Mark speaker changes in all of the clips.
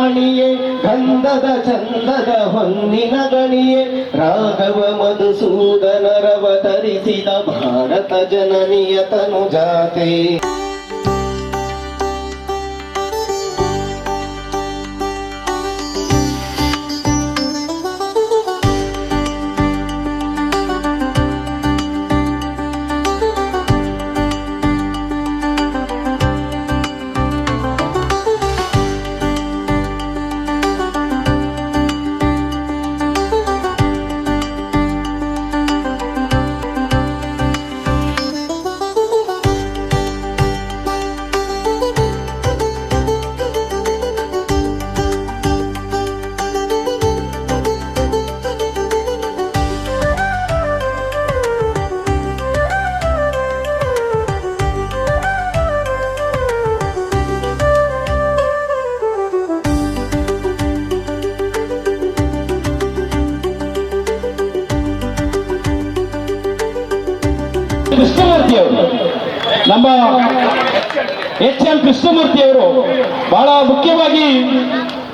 Speaker 1: ಗಣಿಯೇ ಗಂಧದ ಚಂದದ ಹೊನ್ನಿನ ಗಣಿಯೇ ರಾಘವ ಮಧುಸೂದನರವತರಿಸಿದ ಭಾರತ ಜನನಿಯ ತನು
Speaker 2: ಕೃಷ್ಣಮೂರ್ತಿ ಅವರು ನಮ್ಮ ಎಚ್ ಎಂ ಕೃಷ್ಣಮೂರ್ತಿ ಅವರು ಬಹಳ ಮುಖ್ಯವಾಗಿ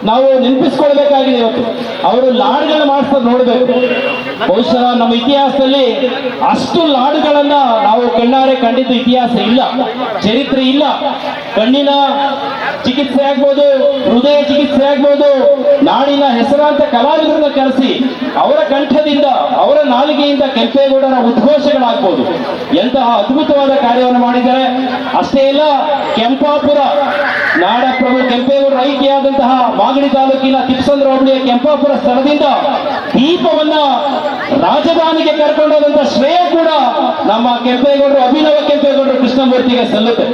Speaker 2: ನಾವು ನೆನಪಿಸ್ಕೊಳ್ಬೇಕಾಗಿದೆ ಇವತ್ತು. ಅವರು ಲಾಡ್ಗಳು ಮಾಡಿಸ್ತಾ ನೋಡಬೇಕು. ಬಹುಶಃ ನಮ್ಮ ಇತಿಹಾಸದಲ್ಲಿ ಅಷ್ಟು ಲಾಡುಗಳನ್ನ ನಾವು ಕಣ್ಣಾರೆ ಕಂಡಿದ್ದು ಇತಿಹಾಸ ಇಲ್ಲ. ಚರಿತ್ರೆ ಇಲ್ಲ. ಕಣ್ಣಿನ ಚಿಕಿತ್ಸೆ ಆಗ್ಬೋದು, ಹೃದಯ ಚಿಕಿತ್ಸೆ ಆಗ್ಬೋದು, ನಾಡಿನ ಹೆಸರಾಂತ ಕಲಾವಿದರನ್ನ ಕರೆಸಿ, ಅವರ ಕಂಠದಿಂದ, ಅವರ ನಾಲಿಗೆಯಿಂದ ಕೆಂಪೇಗೌಡರ ಉದ್ಘೋಷಗಳಾಗ್ಬೋದು. ಎಂತಹ ಅದ್ಭುತವಾದ ಕಾರ್ಯವನ್ನು ಮಾಡಿದ್ದಾರೆ. ಅಷ್ಟೇ ಇಲ್ಲ, ಕೆಂಪಾಪುರ, ನಾಡಪ್ರಭು ಕೆಂಪೇಗೌಡರ ಐಕ್ಯಾದಂತಹ ಮಾಗಡಿ ತಾಲೂಕಿನ ತಿಪ್ಸಂದ್ರ ಹೋಬಳಿಯ ಕೆಂಪಾಪುರ ಸ್ಥಳದಿಂದ ದೀಪವನ್ನ ರಾಜಧಾನಿಗೆ ಕರ್ಕೊಂಡೋದಂತ ಶ್ರೇಯ ಕೂಡ ನಮ್ಮ ಕೆಂಪೇಗೌಡರು, ಅಭಿನವ ಕೆಂಪೇಗೌಡರು ಕೃಷ್ಣಮೂರ್ತಿಗೆ ಸಲ್ಲುತ್ತೆ.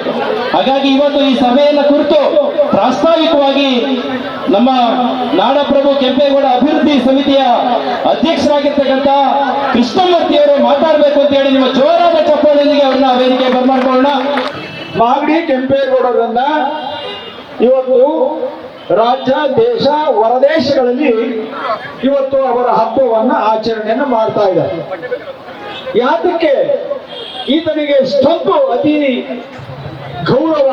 Speaker 2: ಹಾಗಾಗಿ ಇವತ್ತು ಈ ಸಭೆಯನ್ನ ಕುರಿತು ಪ್ರಾಸ್ತಾವಿಕವಾಗಿ ನಮ್ಮ ನಾಡಪ್ರಭು ಕೆಂಪೇಗೌಡ ಅಭಿವೃದ್ಧಿ ಸಮಿತಿಯ ಅಧ್ಯಕ್ಷರಾಗಿರ್ತಕ್ಕಂಥ ಕೃಷ್ಣಮೂರ್ತಿ ಅವರು ಮಾತಾಡಬೇಕು ಅಂತ ಹೇಳಿ ನಿಮ್ಮ ಜೋರಾದ ಚಪ್ಪಾಳೆಯೊಂದಿಗೆ ಅವ್ರನ್ನ ವೇದಿಕೆ ಬರ್ಮಾಡ್ಕೊಳ್ಳೋಣ
Speaker 3: ಮಾಗಡಿ ಕೆಂಪೇಗೌಡರನ್ನ ಇವತ್ತು ರಾಜ್ಯ, ದೇಶ, ಹೊರದೇಶಗಳಲ್ಲಿ ಇವತ್ತು ಅವರ ಹಬ್ಬವನ್ನ ಆಚರಣೆಯನ್ನು ಮಾಡ್ತಾ ಇದ್ದಾರೆ. ಯಾತಕ್ಕೆ ಈತನಿಗೆ ಇಷ್ಟೊಂದು ಅತಿ ಗೌರವ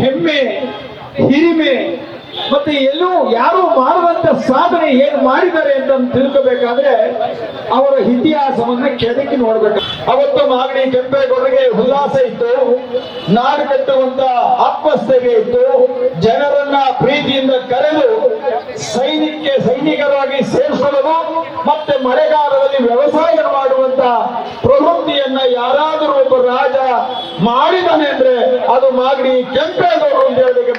Speaker 3: ಹೆಮ್ಮೆ ಹಿರಿಮೆ ಮತ್ತೆ ಎಲ್ಲೂ ಯಾರು ಮಾಡುವಂತ ಸಾಧನೆ ಏನ್ ಮಾಡಿದ್ದಾರೆ ಅಂತ ತಿಳ್ಕೋಬೇಕಾದ್ರೆ ಅವರ ಇತಿಹಾಸವನ್ನ ಕೆದಕಿ ನೋಡ್ಬೇಕು. ಅವತ್ತು ಮಾಗಡಿ ಕೆಂಪೇಗೌಡರಿಗೆ ಉಲ್ಲಾಸ ಇತ್ತು. ನಾಡು ಕಟ್ಟುವಂತ ಆತ್ಮಸ್ಥೈರ್ಯ ಇತ್ತು. ಜನರನ್ನ ಪ್ರೀತಿಯಿಂದ ಕರೆದು ಸೈನಿಕಕ್ಕೆ ಸೈನಿಕರಾಗಿ ಸೇರಿಸಲು ಮತ್ತೆ ಮಳೆಗಾಲದಲ್ಲಿ ವ್ಯವಸಾಯ ಮಾಡುವಂತ ಪ್ರವೃತ್ತಿಯನ್ನ ಯಾರಾದರೂ ಒಬ್ಬ ರಾಜ ಮಾಡಿದಾನೆ ಅಂದ್ರೆ ಅದು ಮಾಗಡಿ ಕೆಂಪೇಗೌಡರು ಅಂತ ಹೇಳಲಿಕ್ಕೆ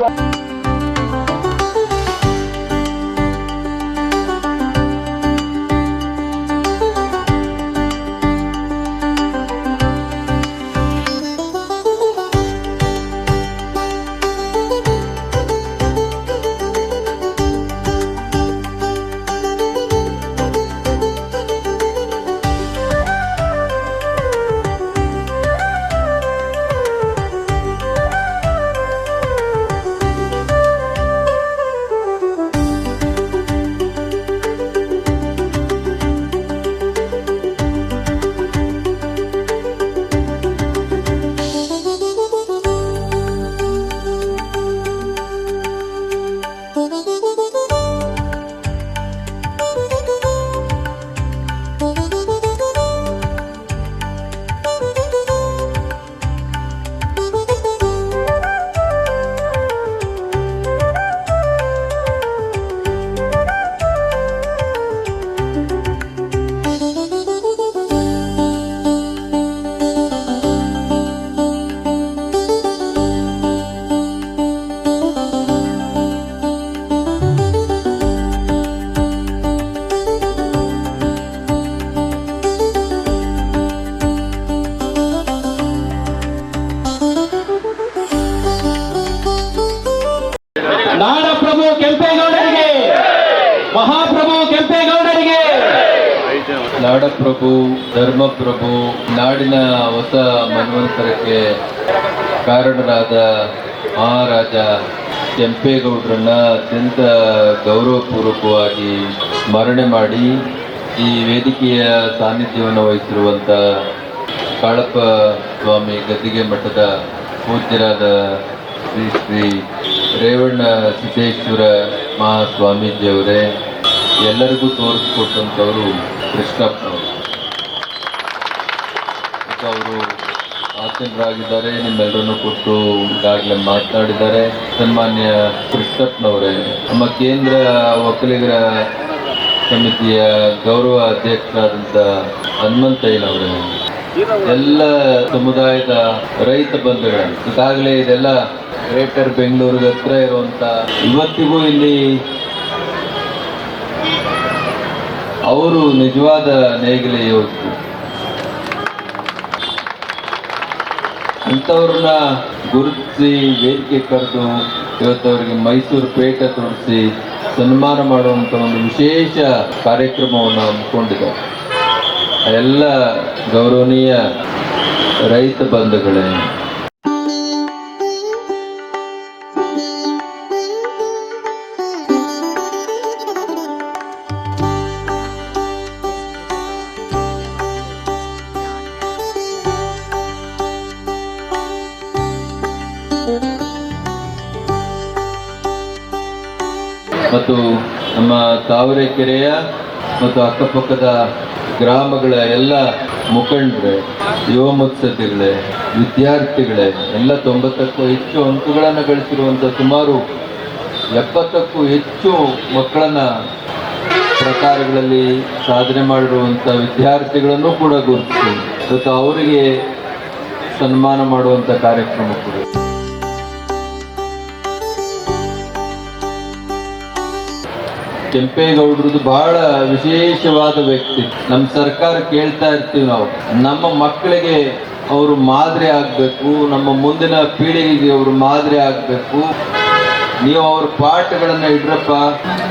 Speaker 2: ನಾಡಪ್ರಭು,
Speaker 4: ಧರ್ಮಪ್ರಭು, ನಾಡಿನ ಹೊಸ ಮನ್ವಂತರಕ್ಕೆ ಕಾರಣರಾದ ಮಹಾರಾಜ ಕೆಂಪೇಗೌಡರನ್ನ ಅತ್ಯಂತ ಗೌರವಪೂರ್ವಕವಾಗಿ ಸ್ಮರಣೆ ಮಾಡಿ ಈ ವೇದಿಕೆಯ ಸಾನ್ನಿಧ್ಯವನ್ನು ವಹಿಸಿರುವಂಥ ಕಾಳಪ್ಪ ಸ್ವಾಮಿ ಗದ್ದಿಗೆ ಮಠದ ಪೂಜ್ಯರಾದ ಶ್ರೀ ಶ್ರೀ ರೇವಣ್ಣ ಸಿದ್ದೇಶ್ವರ ಮಹಾಸ್ವಾಮೀಜಿಯವರೇ, ಎಲ್ಲರಿಗೂ ತೋರಿಸ್ಕೊಟ್ಟಂಥವರು ಮತ್ತು ಅವರು ಆಸೀನರಾಗಿದ್ದಾರೆ ನಿಮ್ಮೆಲ್ಲರನ್ನು ಕೊಟ್ಟು ಈಗಾಗಲೇ ಮಾತನಾಡಿದ್ದಾರೆ. ಸನ್ಮಾನ್ಯ ಕೃಷ್ಣಪ್ಪನವರೇ, ನಮ್ಮ ಕೇಂದ್ರ ಒಕ್ಕಲಿಗರ ಸಮಿತಿಯ ಗೌರವ ಅಧ್ಯಕ್ಷರಾದಂಥ ಹನುಮಂತಯ್ಯನವರೇ ಎಲ್ಲ ಸಮುದಾಯದ ರೈತ ಬಂಧುಗಳು, ಈಗಾಗಲೇ ಇದೆಲ್ಲ ಗ್ರೇಟರ್ ಬೆಂಗಳೂರಿಗೆ ಹತ್ರ ಇರುವಂತ ಇವತ್ತಿಗೂ ಇಲ್ಲಿ ಅವರು ನಿಜವಾದ ನೇಗಿಲೆ ಯೋಧರು ಅಂಥವ್ರನ್ನ ಗುರುತಿಸಿ ವೇದಿಕೆ ಕರೆದು ಇವತ್ತು ಅವರಿಗೆ ಮೈಸೂರು ಪೇಟ ತೋರಿಸಿ ಸನ್ಮಾನ ಮಾಡುವಂಥ ಒಂದು ವಿಶೇಷ ಕಾರ್ಯಕ್ರಮವನ್ನು ಹಮ್ಮಿಕೊಂಡಿದ್ದಾರೆ. ಎಲ್ಲ ಗೌರವನೀಯ ರೈತ ಬಂಧುಗಳೇ ತಾವರೆಕೆರೆಯ ಮತ್ತು ಅಕ್ಕಪಕ್ಕದ ಗ್ರಾಮಗಳ ಎಲ್ಲ ಮುಖಂಡರೇ ಯುವ ಮುತ್ಸದ್ದಿಗಳೇ ವಿದ್ಯಾರ್ಥಿಗಳೇ, ಎಲ್ಲ ತೊಂಬತ್ತಕ್ಕೂ ಹೆಚ್ಚು ಅಂಕಗಳನ್ನು ಗಳಿಸಿರುವಂಥ ಸುಮಾರು ಎಪ್ಪತ್ತಕ್ಕೂ ಹೆಚ್ಚು ಮಕ್ಕಳನ್ನು ಪ್ರಕಾರಗಳಲ್ಲಿ ಸಾಧನೆ ಮಾಡಿರುವಂಥ ವಿದ್ಯಾರ್ಥಿಗಳನ್ನು ಕೂಡ ಗುರುತಿಸಿ ಮತ್ತು ಅವರಿಗೆ ಸನ್ಮಾನ ಮಾಡುವಂಥ ಕಾರ್ಯಕ್ರಮ ಕೂಡ. ಕೆಂಪೇಗೌಡರದು ಬಹಳ ವಿಶೇಷವಾದ ವ್ಯಕ್ತಿ. ನಮ್ಮ ಸರ್ಕಾರ ಕೇಳ್ತಾ ಇರ್ತೀವಿ ನಾವು. ನಮ್ಮ ಮಕ್ಕಳಿಗೆ ಅವರು ಮಾದರಿ ಆಗಬೇಕು. ನಮ್ಮ ಮುಂದಿನ ಪೀಳಿಗೆಗೆ ಅವರು ಮಾದರಿ ಆಗಬೇಕು. ನೀವು ಅವ್ರ ಪಾಠಗಳನ್ನು ಇಡ್ರಪ್ಪ.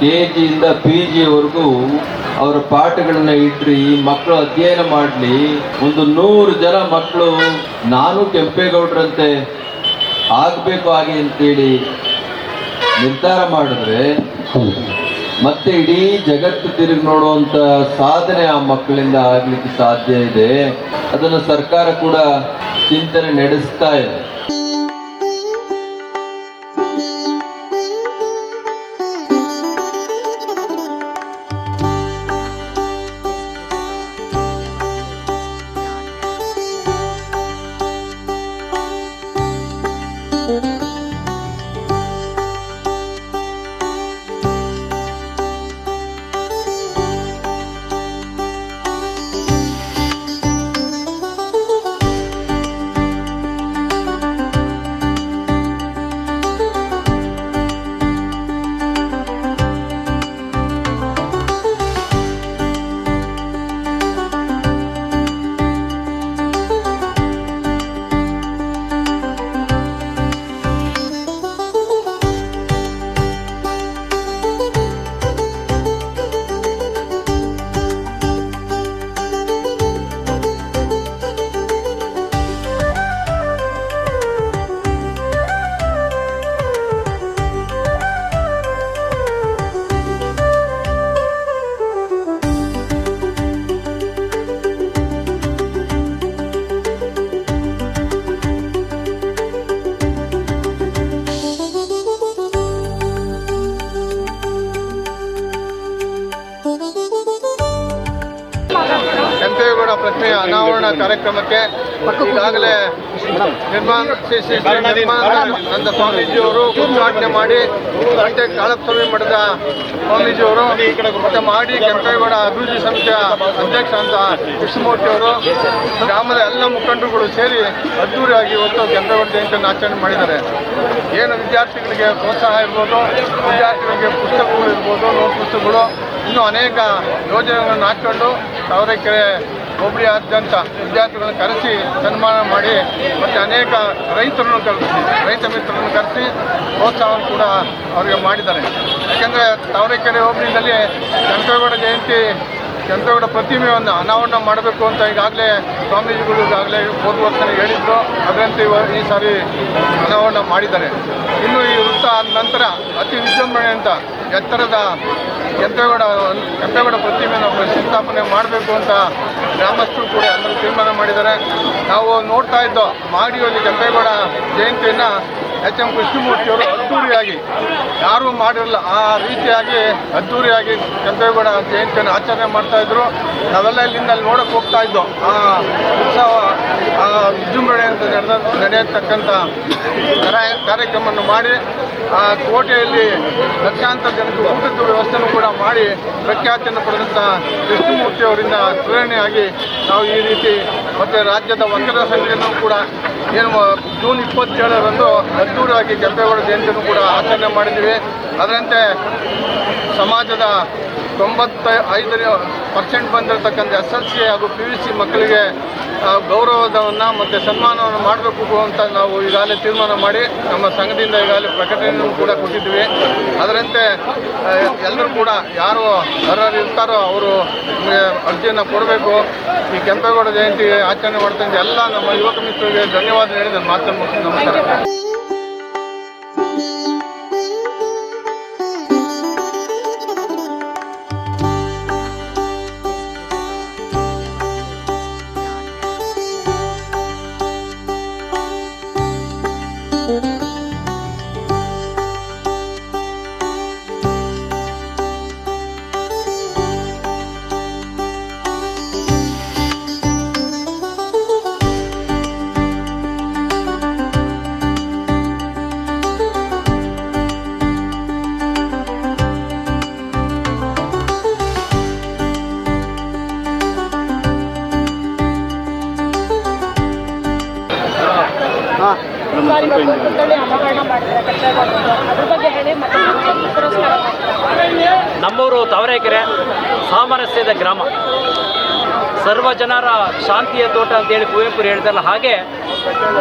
Speaker 4: ಕೆ ಜಿಯಿಂದ ಪಿ ಜಿವರೆಗೂ ಅವರ ಪಾಠಗಳನ್ನ ಈ ಮಕ್ಕಳು ಅಧ್ಯಯನ ಮಾಡಲಿ. ಒಂದು ನೂರು ಜನ ಮಕ್ಕಳು ನಾನು ಕೆಂಪೇಗೌಡರಂತೆ ಆಗಬೇಕು ಹಾಗೆ ಅಂತೇಳಿ ನಿರ್ಧಾರ ಮಾಡಿದ್ರೆ ಮತ್ತೆ ಇಡೀ ಜಗತ್ತು ತಿರುಗಿ ನೋಡುವಂತ ಸಾಧನೆ ಆ ಮಕ್ಕಳಿಂದ ಆಗ್ಲಿಕ್ಕೆ ಸಾಧ್ಯ ಇದೆ. ಅದನ್ನು ಸರ್ಕಾರ ಕೂಡ ಚಿಂತನೆ ನಡೆಸ್ತಾ ಇದೆ.
Speaker 5: ಕಾರ್ಯಕ್ರಮಕ್ಕೆ ಈಗಾಗಲೇ ನಿರ್ಮಾಣ ಶ್ರೀ ಶ್ರೀ ಶ್ರೀ ಸ್ವಾಮೀಜಿ ಸ್ವಾಮೀಜಿಯವರು ಉದ್ಘಾಟನೆ ಮಾಡಿ ಗಂಟೆ ಕಾಳಸ್ವಾಮಿ ಮಠದ ಸ್ವಾಮೀಜಿಯವರು ಮತ್ತೆ ಮಾಡಿ ಕೆಂಪೇಗೌಡ ಅಭಿವೃದ್ಧಿ ಸಮಿತಿಯ ಅಧ್ಯಕ್ಷ ಅಂತ ಕೃಷ್ಣಮೂರ್ತಿ ಅವರು ಗ್ರಾಮದ ಎಲ್ಲ ಮುಖಂಡರುಗಳು ಸೇರಿ ಅದ್ದೂರಿಯಾಗಿ ಇವತ್ತು ಕೆಂಪೇಗೌಡ ಜಯಂತಿಯನ್ನು ಆಚರಣೆ ಮಾಡಿದ್ದಾರೆ. ಏನು ವಿದ್ಯಾರ್ಥಿಗಳಿಗೆ ಪ್ರೋತ್ಸಾಹ ಇರ್ಬೋದು ವಿದ್ಯಾರ್ಥಿಗಳಿಗೆ ಪುಸ್ತಕಗಳು ಇರ್ಬೋದು ನೋಟ್ ಪುಸ್ತಕಗಳು ಇನ್ನೂ ಅನೇಕ ಯೋಜನೆಗಳನ್ನು ಹಾಕ್ಕೊಂಡು ತಾವರೆಕೆರೆ ಹೋಬಳಿಯಾದ್ಯಂತ ವಿದ್ಯಾರ್ಥಿಗಳನ್ನು ಕರೆಸಿ, ಸನ್ಮಾನ ಮಾಡಿ, ಮತ್ತು ಅನೇಕ ರೈತರನ್ನು ಕರೆಸಿ, ರೈತ ಮಿತ್ರರನ್ನು ಕರೆಸಿ ಪ್ರೋತ್ಸಾಹವನ್ನು ಕೂಡ ಅವರಿಗೆ ಮಾಡಿದ್ದಾರೆ. ಯಾಕೆಂದರೆ ತಾವರೆಕೆರೆ ಹೋಬಳಿನಲ್ಲಿ ಕೆಂಪೇಗೌಡ ಜಯಂತಿ ಕೆಂಪೇಗೌಡ ಪ್ರತಿಮೆಯನ್ನು ಅನಾವರಣ ಮಾಡಬೇಕು ಅಂತ ಈಗಾಗಲೇ ಸ್ವಾಮೀಜಿಗಳು ಈಗಾಗಲೇ ಹೋದ ಹೇಳಿದ್ರು. ಅದರಂತೆ ಈ ಸಾರಿ ಅನಾವರಣ ಮಾಡಿದ್ದಾರೆ. ಇನ್ನು ಈ ವೃತ್ತ ಆದ ನಂತರ ಅತಿ ವಿಜೃಂಭಣೆ ಅಂತ ಎತ್ತರದ ಕೆಂಪೇಗೌಡ ಕೆಂಪೇಗೌಡ ಪ್ರತಿಮೆಯನ್ನು ಪ್ರತಿಷ್ಠಾಪನೆ ಮಾಡಬೇಕು ಅಂತ ಗ್ರಾಮಸ್ಥರು ಕೂಡ ಎಲ್ಲರೂ ತೀರ್ಮಾನ ಮಾಡಿದ್ದಾರೆ. ನಾವು ನೋಡ್ತಾ ಇದ್ದೋ ಮಾಡಿಯಲ್ಲಿ ಕೆಂಪೇಗೌಡ ಜಯಂತಿಯನ್ನು ಎಚ್ ಎಂ ಕೃಷ್ಣಮೂರ್ತಿಯವರು ಅದ್ದೂರಿಯಾಗಿ, ಯಾರೂ ಮಾಡಿರಲಿಲ್ಲ ಆ ರೀತಿಯಾಗಿ ಅದ್ದೂರಿಯಾಗಿ ಕೆಂಪೇಗೌಡ ಜಯಂತಿಯನ್ನು ಆಚರಣೆ ಮಾಡ್ತಾ ಇದ್ರು. ನಾವೆಲ್ಲ ಇಲ್ಲಿಂದ ಅಲ್ಲಿ ನೋಡಕ್ಕೆ ಹೋಗ್ತಾ ಇದ್ದೋ, ಆ ಉತ್ಸವ, ಆ ವಿಜೃಂಭಣೆ ಅಂತ ನಡೆದ ನಡೆಯತಕ್ಕಂಥ ಕಾರ್ಯ, ಕಾರ್ಯಕ್ರಮವನ್ನು ಮಾಡಿ, ಆ ಕೋಟೆಯಲ್ಲಿ ಲಕ್ಷಾಂತರ ಜನಕ್ಕೆ ಊಟದ ವ್ಯವಸ್ಥೆನೂ ಕೂಡ ಮಾಡಿ ಪ್ರಖ್ಯಾತಿಯನ್ನು ಪಡೆದಂಥ ಕೃಷ್ಣಮೂರ್ತಿ ಅವರಿಂದ ಪ್ರೇರಣೆಯಾಗಿ ನಾವು ಈ ರೀತಿ ಮತ್ತು ರಾಜ್ಯದ ಒಕ್ಕಲ ಸಂಖ್ಯೆಯನ್ನು ಕೂಡ ಏನು ಜೂನ್ ಇಪ್ಪತ್ತೇಳರಂದು ಅದ್ದೂರಾಗಿ ಕೆಂಪೇಗೌಡ ಜಯಂತಿಯನ್ನು ಕೂಡ ಆಚರಣೆ ಮಾಡಿದ್ದೀವಿ. ಅದರಂತೆ ಸಮಾಜದ ತೊಂಬತ್ತ ಐದರ ಪರ್ಸೆಂಟ್ ಬಂದಿರತಕ್ಕಂಥ ಎಸ್ ಎಲ್ ಸಿ ಹಾಗೂ ಪಿ ಯು ಸಿ ಮಕ್ಕಳಿಗೆ ಗೌರವವನ್ನು ಮತ್ತು ಸನ್ಮಾನವನ್ನು ಮಾಡಬೇಕು ಅಂತ ನಾವು ಈಗಾಗಲೇ ತೀರ್ಮಾನ ಮಾಡಿ ನಮ್ಮ ಸಂಘದಿಂದ ಈಗಾಗಲೇ ಪ್ರಕಟಣೆಯನ್ನು ಕೂಡ ಕೊಟ್ಟಿದ್ವಿ ಅದರಂತೆ ಎಲ್ಲರೂ ಕೂಡ ಯಾರು ಅರ್ಹರು ಇರ್ತಾರೋ ಅವರು ಅರ್ಜಿಯನ್ನು ಕೊಡಬೇಕು. ಈ ಕೆಂಪೇಗೌಡ ಜಯಂತಿ ಆಚರಣೆ ಮಾಡ್ತಾ ಇದ್ದ ಎಲ್ಲ ನಮ್ಮ ಯುವಕ ಮಿತ್ರರಿಗೆ ಧನ್ಯವಾದ ಹೇಳಿ ನನ್ನ ಮಾತನ್ನು ನಮಸ್ಕಾರ.
Speaker 6: ಹೇಳಿ
Speaker 2: ನಮ್ಮೂರು ತಾವರೆಕೆರೆ ಸಾಮರಸ್ಯದ ಗ್ರಾಮ. ಸರ್ವ ಜನರ ಶಾಂತಿಯ ತೋಟ ಅಂತೇಳಿ ಕುವೆಂಪುರು ಹೇಳಿದಲ್ಲ ಹಾಗೆ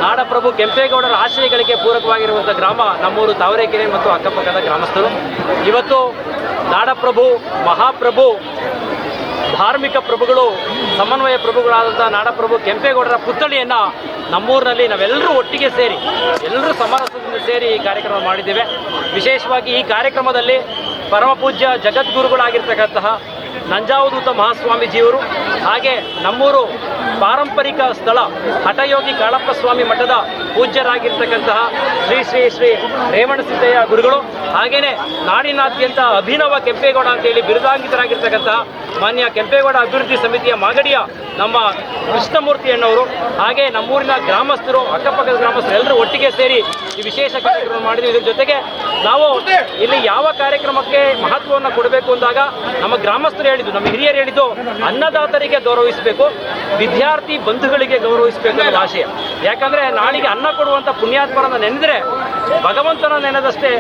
Speaker 2: ನಾಡಪ್ರಭು ಕೆಂಪೇಗೌಡರ ಆಶಯಗಳಿಗೆ ಪೂರಕವಾಗಿರುವಂಥ ಗ್ರಾಮ ನಮ್ಮೂರು ತಾವರೆಕೆರೆ ಮತ್ತು ಅಕ್ಕಪಕ್ಕದ ಗ್ರಾಮಸ್ಥರು. ಇವತ್ತು ನಾಡಪ್ರಭು, ಮಹಾಪ್ರಭು, ಧಾರ್ಮಿಕ ಪ್ರಭುಗಳು, ಸಮನ್ವಯ ಪ್ರಭುಗಳಾದಂಥ ನಾಡಪ್ರಭು ಕೆಂಪೇಗೌಡರ ಪುತ್ಥಳಿಯನ್ನು ನಮ್ಮೂರಿನಲ್ಲಿ ನಾವೆಲ್ಲರೂ ಒಟ್ಟಿಗೆ ಸೇರಿ, ಎಲ್ಲರೂ ಸಮರಸದಿಂದ ಸೇರಿ ಈ ಕಾರ್ಯಕ್ರಮ ಮಾಡಿದ್ದೇವೆ. ವಿಶೇಷವಾಗಿ ಈ ಕಾರ್ಯಕ್ರಮದಲ್ಲಿ ಪರಮಪೂಜ್ಯ ಜಗದ್ಗುರುಗಳಾಗಿರ್ತಕ್ಕಂತಹ ನಂಜಾವಧೂತ ಮಹಾಸ್ವಾಮೀಜಿಯವರು, ಹಾಗೆ ನಮ್ಮೂರು ಪಾರಂಪರಿಕ ಸ್ಥಳ ಹಠಯೋಗಿ ಕಾಳಪ್ಪ ಸ್ವಾಮಿ ಮಠದ ಪೂಜ್ಯರಾಗಿರ್ತಕ್ಕಂತಹ ಶ್ರೀ ಶ್ರೀ ಶ್ರೀ ರೇವಣಸಿದ್ದಯ್ಯ ಗುರುಗಳು ಹಾಗೆಯೇ ನಾಡಿನಾದ್ಯಂತ ಅಭಿನವ ಕೆಂಪೇಗೌಡ ಅಂತೇಳಿ ಬಿರುದಾಂಕಿತರಾಗಿರ್ತಕ್ಕಂತಹ ಮಾನ್ಯ ಕೆಂಪೇಗೌಡ ಅಭಿವೃದ್ಧಿ ಸಮಿತಿಯ ಮಾಗಡಿಯ ನಮ್ಮ ಕೃಷ್ಣಮೂರ್ತಿ ಅಣ್ಣವರು ಹಾಗೆ ನಮ್ಮೂರಿನ ಗ್ರಾಮಸ್ಥರು, ಅಕ್ಕಪಕ್ಕದ ಗ್ರಾಮಸ್ಥರು ಎಲ್ಲರೂ ಒಟ್ಟಿಗೆ ಸೇರಿ ಈ ವಿಶೇಷ ಕಾರ್ಯಕ್ರಮ ಮಾಡಿದ್ವಿ. ಇದ್ರ ಜೊತೆಗೆ ನಾವು ಇಲ್ಲಿ ಯಾವ ಕಾರ್ಯಕ್ರಮಕ್ಕೆ ಮಹತ್ವವನ್ನು ಕೊಡಬೇಕು ಅಂದಾಗ ನಮ್ಮ ಗ್ರಾಮಸ್ಥರು ಹೇಳಿದ್ದು, ನಮ್ಮ ಹಿರಿಯರು ಹೇಳಿದ್ದು ಅನ್ನದಾತರಿಗೆ ಗೌರವಿಸಬೇಕು ವಿದ್ಯಾರ್ಥಿ ಬಂಧುಗಳಿಗೆ ಗೌರವಿಸಬೇಕು ಆಶಯ. ಯಾಕಂದ್ರೆ ನಾಳಿಗೆ ಅನ್ನ ಕೊಡುವಂಥ ಪುಣ್ಯಾತ್ಮರನ್ನ ನೆನೆದ್ರೆ ಭಗವಂತನ ನೆನೆದಷ್ಟೇ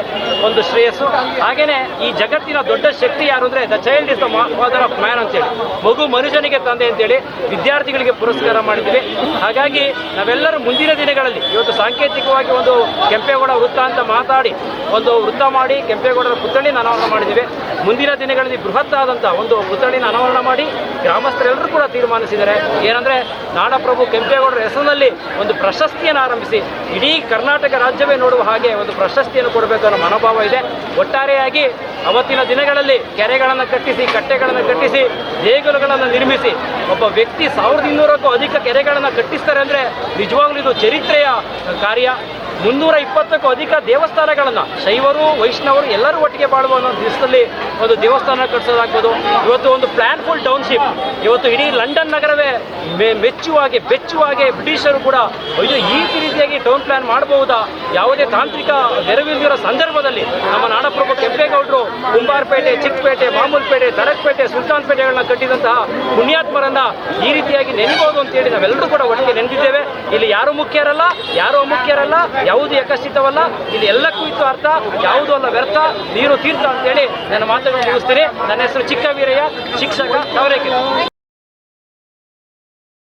Speaker 2: ಒಂದು ಶ್ರೇಯಸ್ಸು. ಹಾಗೇನೆ ಈ ಜಗತ್ತಿನ ದೊಡ್ಡ ಶಕ್ತಿ ಯಾರು ಅಂದ್ರೆ the child is the father of man ಅಂತೇಳಿ. ಮಗು ಮನುಷ್ಯನಿಗೆ ತಂದೆ ಅಂತೇಳಿ ವಿದ್ಯಾರ್ಥಿಗಳಿಗೆ ಪುರಸ್ಕಾರ ಮಾಡಿದ್ದೀವಿ ಹಾಗಾಗಿ ನಾವೆಲ್ಲರೂ ಮುಂದಿನ ದಿನಗಳಲ್ಲಿ ಇವತ್ತು ಸಾಂಕೇತಿಕವಾಗಿ ಒಂದು ಕೆಂಪೇಗೌಡ ವೃತ್ತ ಅಂತ ಮಾತಾಡಿ, ಒಂದು ವೃತ್ತ ಮಾಡಿ, ಕೆಂಪೇಗೌಡರ ಪುತ್ಥಳಿನ ಅನಾವರಣ ಮಾಡಿದ್ದೀವಿ ಮುಂದಿನ ದಿನಗಳಲ್ಲಿ ಬೃಹತ್ ಒಂದು ಪುತ್ಥಳಿನ ಅನಾವರಣ ಮಾಡಿ ಗ್ರಾಮಸ್ಥರೆಲ್ಲರೂ ಕೂಡ ತೀರ್ಮಾನಿಸಿದ್ದಾರೆ ಏನಂದ್ರೆ ನಾಡಪ್ರಭು ಕೆಂಪೇಗೌಡರ ಹೆಸರಿನಲ್ಲಿ ಒಂದು ಪ್ರಶಸ್ತಿಯನ್ನು ಆರಂಭಿಸಿ, ಇಡೀ ಕರ್ನಾಟಕ ರಾಜ್ಯವೇ ನೋಡುವ ಹಾಗೆ ಒಂದು ಪ್ರಶಸ್ತಿಯನ್ನು ಕೊಡಬೇಕು ಅನ್ನೋ ಮನೋಭಾವ ಇದೆ. ಒಟ್ಟಾರೆಯಾಗಿ ಅವತ್ತಿನ ದಿನಗಳಲ್ಲಿ ಕೆರೆಗಳನ್ನು ಕಟ್ಟಿಸಿ, ಕಟ್ಟೆಗಳನ್ನು ಕಟ್ಟಿಸಿ, ದೇಗುಲಗಳನ್ನು ನಿರ್ಮಿಸಿ, ಒಬ್ಬ ವ್ಯಕ್ತಿ ಸಾವಿರದ ಇನ್ನೂರಕ್ಕೂ ಅಧಿಕ ಕೆರೆಗಳನ್ನು ಕಟ್ಟಿಸ್ತಾರೆ ಅಂದರೆ ನಿಜವಾಗ್ಲೂ ಇದು ಚರಿತ್ರೆಯ ಕಾರ್ಯ. ಮುನ್ನೂರ ಇಪ್ಪತ್ತಕ್ಕೂ ಅಧಿಕ ದೇವಸ್ಥಾನಗಳನ್ನು ಶೈವರು, ವೈಷ್ಣವರು ಎಲ್ಲರೂ ಒಟ್ಟಿಗೆ ಬಾಳುವ ಅನ್ನೋ ದಿವಸದಲ್ಲಿ ಒಂದು ದೇವಸ್ಥಾನ ಕಟ್ಟಿಸೋದಾಗ್ಬೋದು ಇವತ್ತು ಒಂದು ಪ್ಲ್ಯಾನ್ಫುಲ್ ಟೌನ್ಶಿಪ್ ಇವತ್ತು ಇಡೀ ಲಂಡನ್ ನಗರವೇ ಮೆಚ್ಚುವಾಗೆ, ಬೆಚ್ಚುವಾಗೆ ಬ್ರಿಟಿಷರು ಕೂಡ ಇದು ಈ ರೀತಿಯಾಗಿ ಟೌನ್ ಪ್ಲ್ಯಾನ್ ಮಾಡಬಹುದಾ? ಯಾವುದೇ ತಾಂತ್ರಿಕ ನೆರವಿಲ್ಲದಿರೋ ಸಂದರ್ಭದಲ್ಲಿ ನಮ್ಮ ನಾಡಪ್ರಭು ಕೆಂಪೇಗೌಡರು ಕುಂಬಾರ್ಪೇಟೆ, ಚಿಕ್ಕಪೇಟೆ, ಮಾಮೂಲ್ಪೇಟೆ ತಡಕ್ಪೇಟೆ ಸುಲ್ತಾನ್ಪೇಟೆಗಳನ್ನ ಕಟ್ಟಿದಂತಹ ಪುಣ್ಯಾತ್ಮರನ್ನ ಈ ರೀತಿಯಾಗಿ ನೆನೆಬಹುದು ಅಂತೇಳಿ ನಾವೆಲ್ಲರೂ ಕೂಡ ಒಟ್ಟಿಗೆ ನೆನೆದಿದ್ದೇವೆ ಇಲ್ಲಿ ಯಾರು ಮುಖ್ಯರಲ್ಲ? ಯಾರು ಅಮುಖ್ಯರಲ್ಲ? ಯಾವುದು ಯಕಸ್ಥಿತವಲ್ಲ ಇದು ಎಲ್ಲಕ್ಕೂ ಇತ್ತು ಅರ್ಥ, ಯಾವುದು ಅಲ್ಲ ವ್ಯರ್ಥ, ನೀರು ತೀರ್ಥ ಅಂತೇಳಿ ನನ್ನ ಮಾತುಗಳನ್ನು ಮುಗಿಸ್ತೀನಿ. ನನ್ನ ಹೆಸರು ಚಿಕ್ಕ ವೀರಯ್ಯ ಶಿಕ್ಷಕ ತವರೇಕೆ